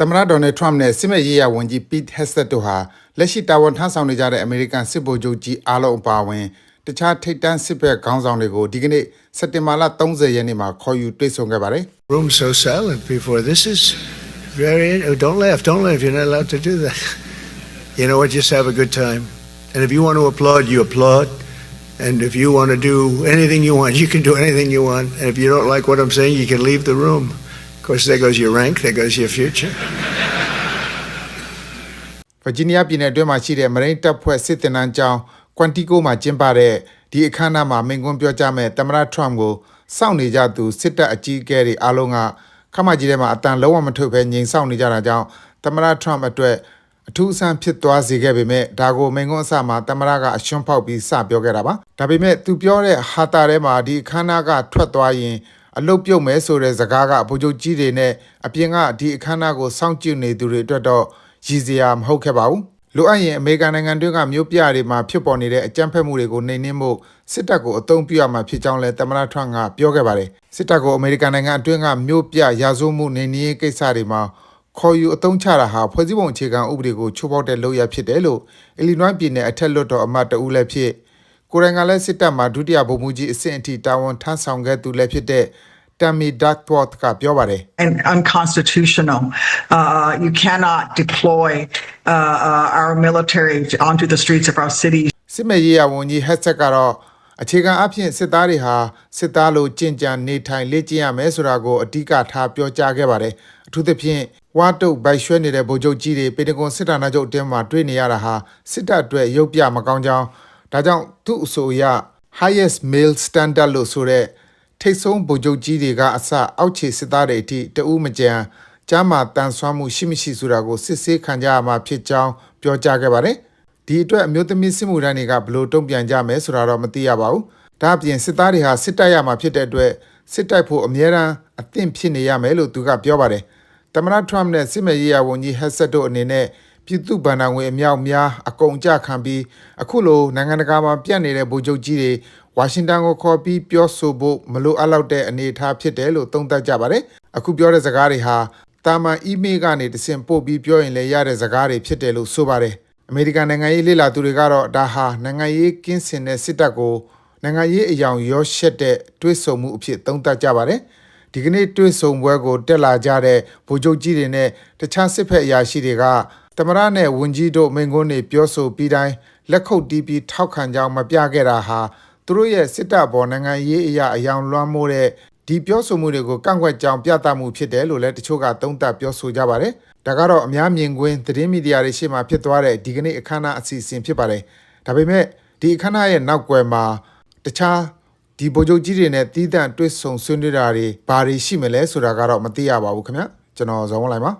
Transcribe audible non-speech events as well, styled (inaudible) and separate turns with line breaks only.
သမ္မတဒေါ်နယ်ထရမ့်နဲ့စစ်မဲ့ရေးရဝန်ကြီးပစ်ဟက်ဆက်တို့ဟာလက်ရှိတာဝန်ထမ်းဆောင်နေကြတဲ့အမေရိကန်စစ်ဗိုလ်ချုပ်ကြီးအားလုံးအပါအဝင်တခြားထိပ်တန်းစစ်ဘက်ခေါင်းဆောင်တွေကိုဒီကနေ့စက်တင်ဘာလ30ရက်နေ့မှာခေါ်ယူတွေ့ဆုံခဲ့ပါတယ်
room so silent before. This is very. Oh, don't laugh. Don't laugh. You're not allowed to do that. (laughs) You know what? Just have a good time. And if you want to applaud, you applaud. And if you want to do anything you want, you can do anything you want. And if you don't like what I'm saying, you can leave the room. Of course, there goes your rank. There goes your future.
ဗာဂျီးနီးယားပြည်နယ်အတွင်းမှာရှိတဲ့မရိန်းတပ်ဖွဲ့စစ်တင်နန်းကျောင်းကွမ်တီကိုမှာကျင်းပတဲ့ဒီအခမ်းအနားမှာမိန့်ခွန်းပြောကြားမဲ့သမ္မတထရမ့်ကိုစောင့်နေကြသူစစ်တပ်အကြီးအကဲတွေအားလုံးကခမကြီးထဲမှာအတန်လုံးဝမထုတ်ဘဲငြိမ်ဆောင်နေကြတာကြောင့်သမ္မတထရမ့်အတွက်အထူးအဆန်းဖြစ်သွားစေခဲ့ပေမဲ့ဒါကိုမိန့်ခွန်းအစမှာသမ္မတကအရှွန့်ဖောက်ပြီးစပြောခဲ့တာပါဒါပေမဲ့သူပြောတဲ့ဟာတာထဲမှာဒီအခမ်းအနားကထွက်သွားရင် အလုတ်ပြုတ်မဲဆိုတဲ့ဇကားကဗိုလ်ချုပ်ကြီးတွေနဲ့အပြင်ကဒီအခမ်းအနားကိုစောင့်ကြည့်နေသူတွေအတွက်တော့ရည်စရာမဟုတ်ခဲ့ပါဘူးလိုအပ်ရင်အမေရိကန်နိုင်ငံတွင်းကမြို့ပြတွေမှာဖြစ်ပေါ်နေတဲ့အကြမ်းဖက်မှုတွေကိုနှိမ်နင်းဖို့စစ်တပ်ကိုအသုံးပြုရမှာဖြစ်ကြောင်းလည်းသမ္မတထရန့်ကပြောခဲ့ပါတယ်စစ်တပ်ကိုအမေရိကန်နိုင်ငံအတွင်းကမြို့ပြရာဇဝမှုနှိမ်နင်းရေးကိစ္စတွေမှာခေါ်ယူအသုံးချတာဟာဖွဲ့စည်းပုံအခြေခံဥပဒေကိုချိုးဖောက်တဲ့လုပ်ရဖြစ်တယ်လို့အီလီနွိုင်းပြည်နယ်အထက်လွှတ်တော်အမတ်တဦးလည်းဖြစ် ကိုယ်တိုင်ကလည်းစစ်တပ်မှာဒုတိယဗိုလ်မှူးကြီးအဆင့်အထိတာဝန်ထမ်းဆောင်ခဲ့သူလည်းဖြစ်တဲ့ Tammy Duckworth ကပြောပါတယ်
and unconstitutional. Uh, you cannot deploy uh, uh, our military onto the streets of our cities.
စစ်မဲ့ရေးရဝန်ကြီးဟက်ဆက်ကတော့အခြေခံအဖြစ်စစ်သားတွေဟာစစ်သားလိုကြင်ကြံနေထိုင်လေ့ကျင့်ရမယ်ဆိုတာကိုအဓိကထားပြောကြားခဲ့ပါတယ်အထူးသဖြင့်ဝါတုတ်ဘိုက်ရွှဲနေတဲ့ဗိုလ်ချုပ်ကြီးတွေပေတကွန်စစ်ဌာနချုပ်အတင်းမှာတွေ့နေရတာဟာစစ်တပ်အတွက်ရုပ်ပြမကောင်းကြောင်း ဒါကြောင့်သူ့အဆိုအရ highest male standard လို့ဆိုတဲ့ထိတ်ဆုံးဗိုလ်ချုပ်ကြီးတွေကအစအောက်ခြေစစ်သားတွေအထိတဦးမကြံကျမ်းမာတန်ဆွမ်းမှုရှိမရှိဆိုတာကိုစစ်ဆေးခံကြရမှာဖြစ်ကြောင်းပြောကြားခဲ့ပါတယ်။ဒီအတွက်အမျိုးသမီးစစ်မှုထမ်းတွေကဘယ်လို့တုံ့ပြန်ကြမယ်ဆိုတာတော့မသိရပါဘူး။ဒါအပြင်စစ်သားတွေဟာစစ်တပ်ရမှာဖြစ်တဲ့အတွက်စစ်တိုက်ဖို့အမြဲတမ်းအသင့်ဖြစ်နေရမယ်လို့သူကပြောပါတယ်။သမ္မတထရမ့်နဲ့စစ်မဲ့ရေးရဝန်ကြီးဟက်ဆက်တို့အနေနဲ့ ပြည်သူ့ဗန္ဒာငွေအမြောက်များအကုန်ကြခံပြီးအခုလိုနိုင်ငံတကာမှာပြန့်နေတဲ့ဗိုလ်ချုပ်ကြီးတွေဝါရှင်တန်ကိုခေါ်ပြီးပြောဆိုဖို့မလိုအပ်တော့တဲ့အနေအထားဖြစ်တယ်လို့သုံးသပ်ကြပါတယ်အခုပြောတဲ့စကားတွေဟာတာမန်အီးမေးလ်ကနေတဆင့်ပို့ပြီးပြောရင်လည်းရတဲ့စကားတွေဖြစ်တယ်လို့ဆိုပါတယ်အမေရိကန်နိုင်ငံရေးလေ့လာသူတွေကတော့ဒါဟာနိုင်ငံရေးကင်းစင်တဲ့စစ်တပ်ကိုနိုင်ငံရေးအယောင်ရောရှက်တဲ့တွေးဆမှုအဖြစ်သုံးသပ်ကြပါတယ်ဒီကနေ့တွေ့ဆုံပွဲကိုတက်လာကြတဲ့ဗိုလ်ချုပ်ကြီးတွေနဲ့တခြားစစ်ဖက်အရာရှိတွေက တမရနဲ့ဝန်ကြီးတို့မိန့်ခွန်းတွေပြောဆိုပြီးတိုင်းလက်ခုပ်တီးပြီးထောက်ခံကြောင်းမပြခဲ့တာဟာသူတို့ရဲ့စစ်တပ်ဘော်နိုင်ငံရေးအရာအယောင်လွှမ်းမိုးတဲ့ဒီပြောဆိုမှုတွေကိုကန့်ကွက်ကြောင်းပြသမှုဖြစ်တယ်လို့လည်းတချို့ကသုံးသပ်ပြောဆိုကြပါတယ်။ဒါကတော့အများမြင်ကွင်းသတင်းမီဒီယာတွေရှေ့မှာဖြစ်သွားတဲ့ဒီကနေ့အခမ်းအနားအစီအစဉ်ဖြစ်ပါတယ်။ဒါပေမဲ့ဒီအခမ်းအနားရဲ့နောက်ွယ်မှာတခြားဒီဗိုလ်ချုပ်ကြီးတွေနဲ့တီးတန့်တွေ့ဆုံဆွေးနွေးတာတွေဘာတွေရှိမလဲဆိုတာကတော့မသိရပါဘူးခင်ဗျာကျွန်တော်ဇော်ဝင်းလိုက်ပါ